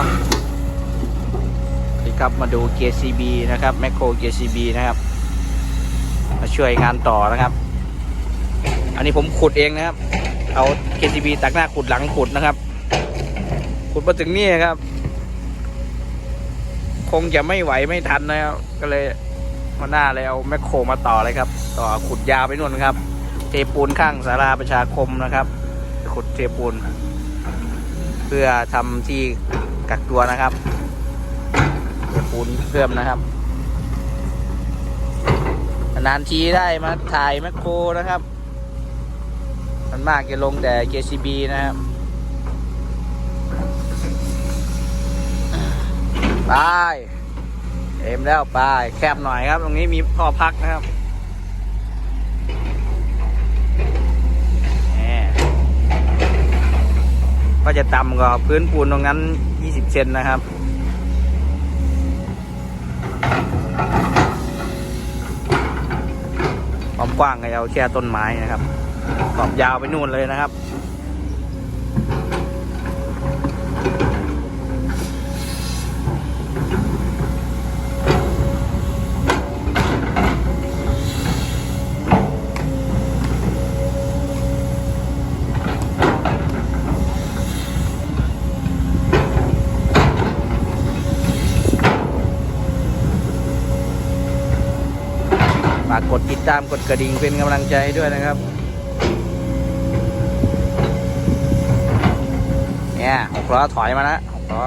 านี่ครับมาดู JCB นะครับแมคโคร JCB นะครับ มาช่วยงานต่อนะครับ อันนี้ผมขุดเองนะครับ เอา JCB ตักหน้าขุดหลังขุดนะครับ ขุดมาถึงนี่ครับ คงจะไม่ไหวไม่ทันนะครับ ก็เลยมาหน้าเลยเอาแมคโครมาต่อเลยครับ ต่อขุดยาวไปนู่นครับ เทปูนข้างสาราประชาคมนะครับ ขุดเทปูนเพื่อทำที่ กักตัวนะครับเทปูนเพิ่มนะครับนานทีได้มาถ่ายแมคโครนะครับ มันมากจะลงแต่ JCB นะครับไปเอ็มแล้วไปแคบหน่อยครับ ตรงนี้มีพ่อพักนะครับแหม ก็จะต่ำกว่าพื้นปูนตรงนั้น 20 เซนนะครับ ความกว้างก็เอาแค่ต้นไม้นะครับ ขอบยาวไปนู่นเลยนะครับ ดตามกดกระดิ่งเป็นกำลังใจด้วยนะครับเนี่ยหกล้อถอยมาแล้วหกล้อ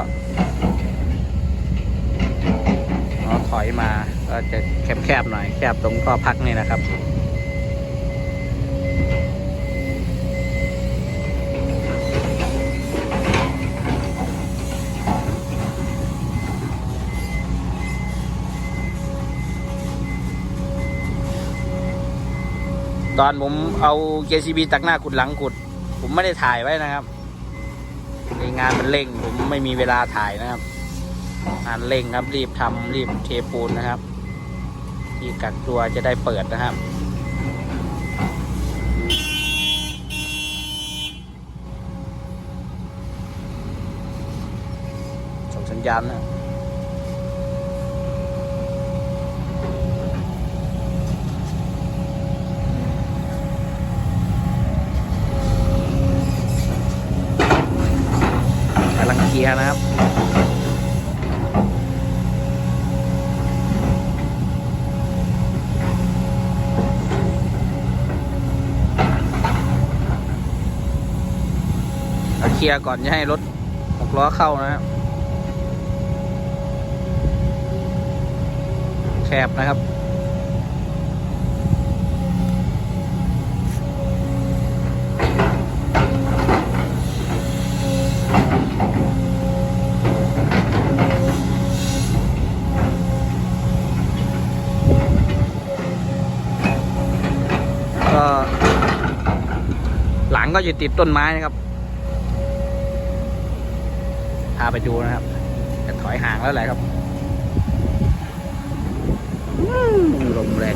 ล้อถอยมาก็จะแคบๆหน่อยแคบตรงข้อพักนี่นะครับ ตอนผมเอา JCB ตักหน้าขุดหลังขุด ผมไม่ได้ถ่ายไว้นะครับในงานมันเร่ง ผมไม่มีเวลาถ่ายนะครับ งานเร่งครับรีบทำรีบเทปูนนะครับ ที่กักตัวจะได้เปิดนะครับส่งสัญญาณนะ เคลียร์นะครับ เคลียร์ก่อนจะให้รถหกล้อเข้านะครับแคบนะครับ ก็อยู่ติดต้นไม้นะครับ พาไปดูนะครับ จะถอยห่างแล้วแหละครับลมแรง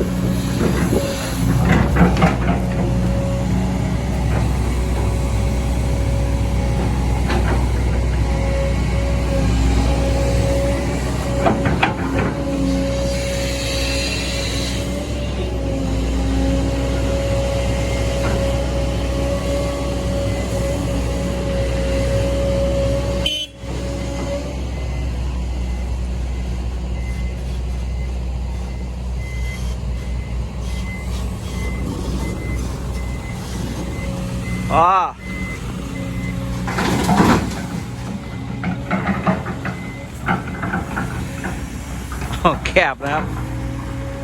แคบนะครับ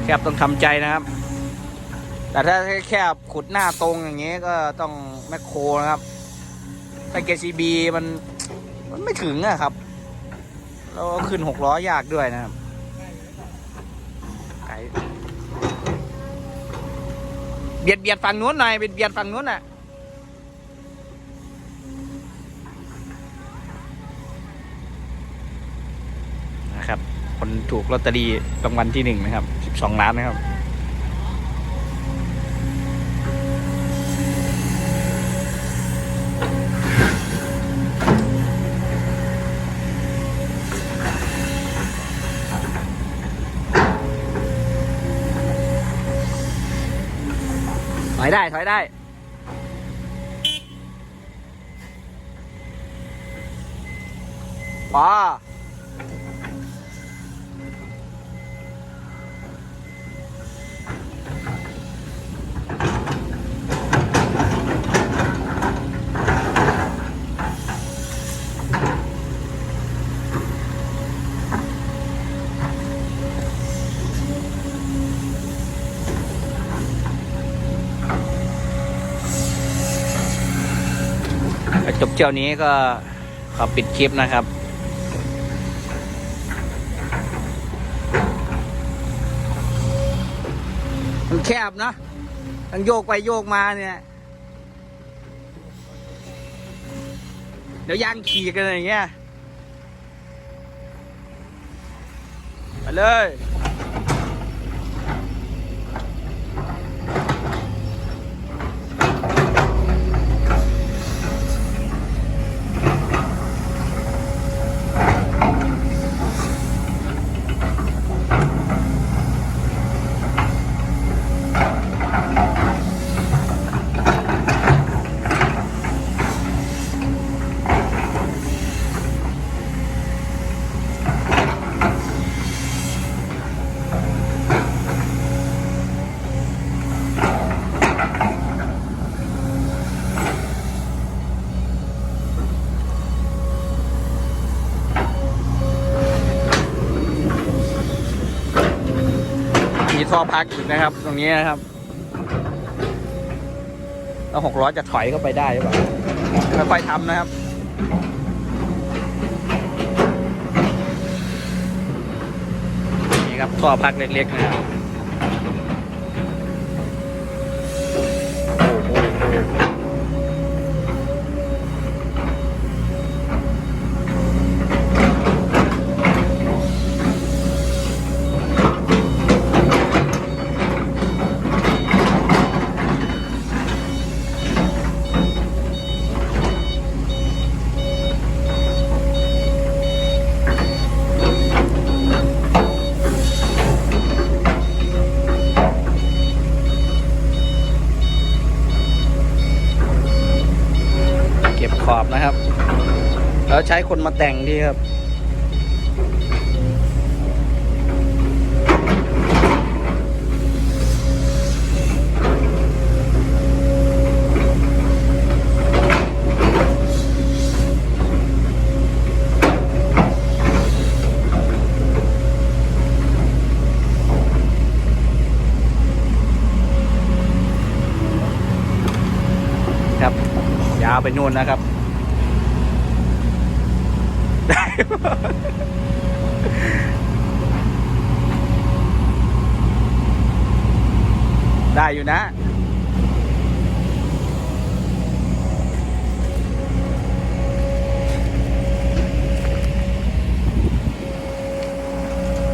แคบต้องทำใจนะครับ แต่ถ้าแคบขุดหน้าตรงอย่างเงี้ยก็ต้องแมคโครนะครับถ้าเกซีบีมันมันไม่ถึงอะครับแล้วขึ้นหกล้อยากด้วยนะครับไกลเบียดเบียดฝั่งนู้นหน่อยเบียดเบียดฝั่งนู้นน่ะ คนถูกลอตเตอรี่รางวัลที่หนึ่งนะครับสิบสองล้านนะครับ ถอยได้ ถอยได้ป้า จบเที่ยวนี้ก็ขอปิดคลิปนะครับมันแคบนะทั้งโยกไปโยกมาเนี่ย เดี๋ยวยางขี่กันอะไรอย่างเงี้ย ไปเลย มีท่อพักอีกนะครับ ตรงนี้นะครับแล้วหกล้อจะถอยเข้าไปได้หรือเปล่าค่อยๆทำนะครับนี่ครับท่อพักเล็กๆนะครับ ช้คนมาแต่งดีครับ ครับ ยาวไปนู่นนะครับ ได้อยู่นะ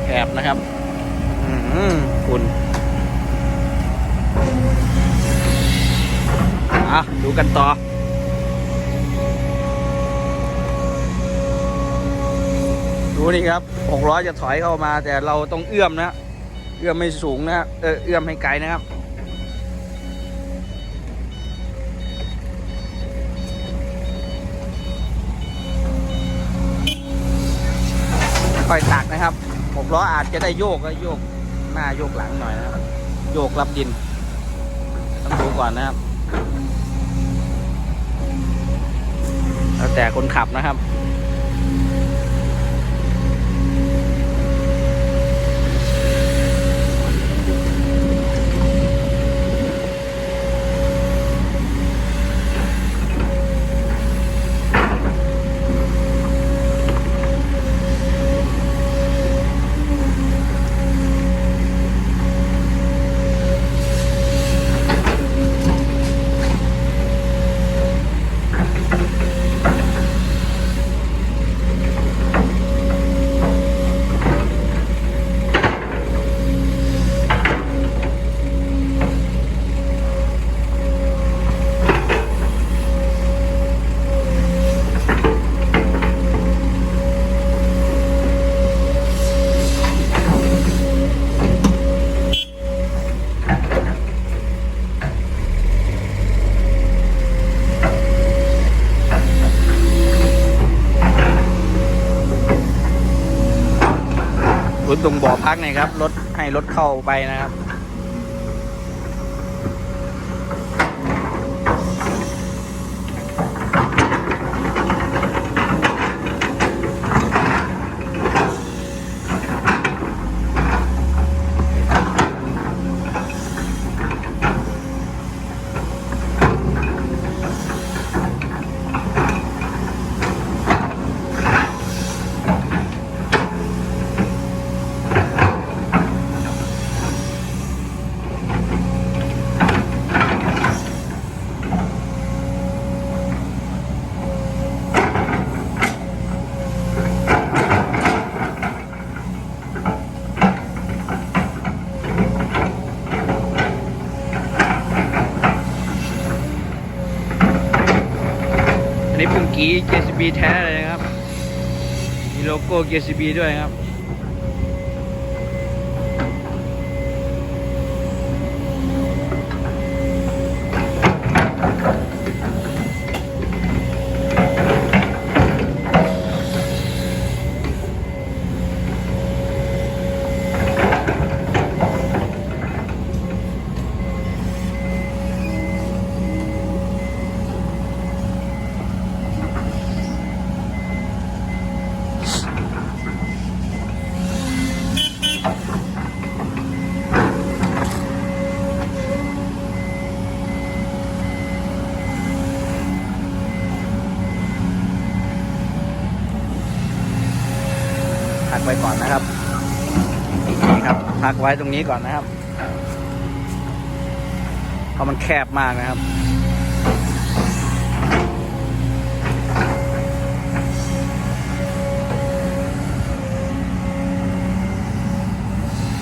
แอบนะครับ อืมคุณอะ ดูกันต่อ นี่ครับหกล้อจะถอยเข้ามา แต่เราต้องเอื้อมนะเอื้อมไม่สูงนะเออเอื้อมให้ไกลนะครับค่อยตักนะครับหกล้ออาจจะได้โยกก็โยกหน้าโยกหลังหน่อยนะครับ โยกรับดิน ต้องดูก่อนนะครับ แล้วแต่คนขับนะครับ ตรงบ่อพักนะครับ รถให้รถเข้าไปนะครับ กี้ JCB แท้เลยนะครับ มีโลโก้ JCB ด้วยครับ พักไว้ตรงนี้ก่อนนะครับเพราะมันแคบมากนะครับ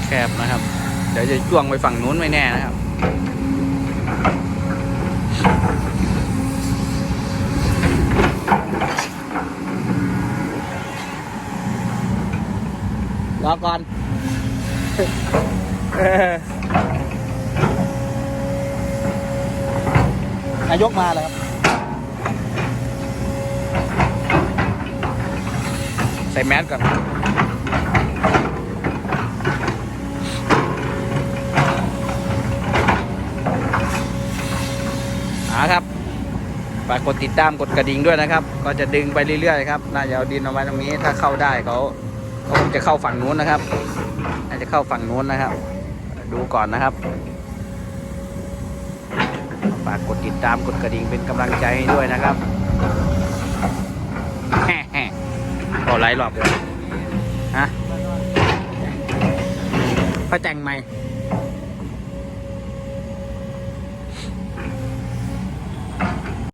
แคบนะครับ เดี๋ยวจะจ้วงไปฝั่งนู้นไม่แน่นะครับ รอก่อน เออ นายกมาแล้วครับ ใส่แมสก่อนอาครับฝากกดติดตามกดกระดิ่งด้วยนะครับ ก็จะดึงไปเรื่อยๆครับ น่าจะเอาดินเอาไว้ตรงนี้ ถ้าเข้าได้เขาเขาคงจะเข้าฝั่งนู้นนะครับ น่าจะเข้าฝั่งนู้นนะครับ ดูก่อนนะครับฝากกดติดตามกดกระดิ่งเป็นกำลังใจให้ด้วยนะครับแฮ่ๆก็ไล่รอบเลยฮะพระแจงไหม่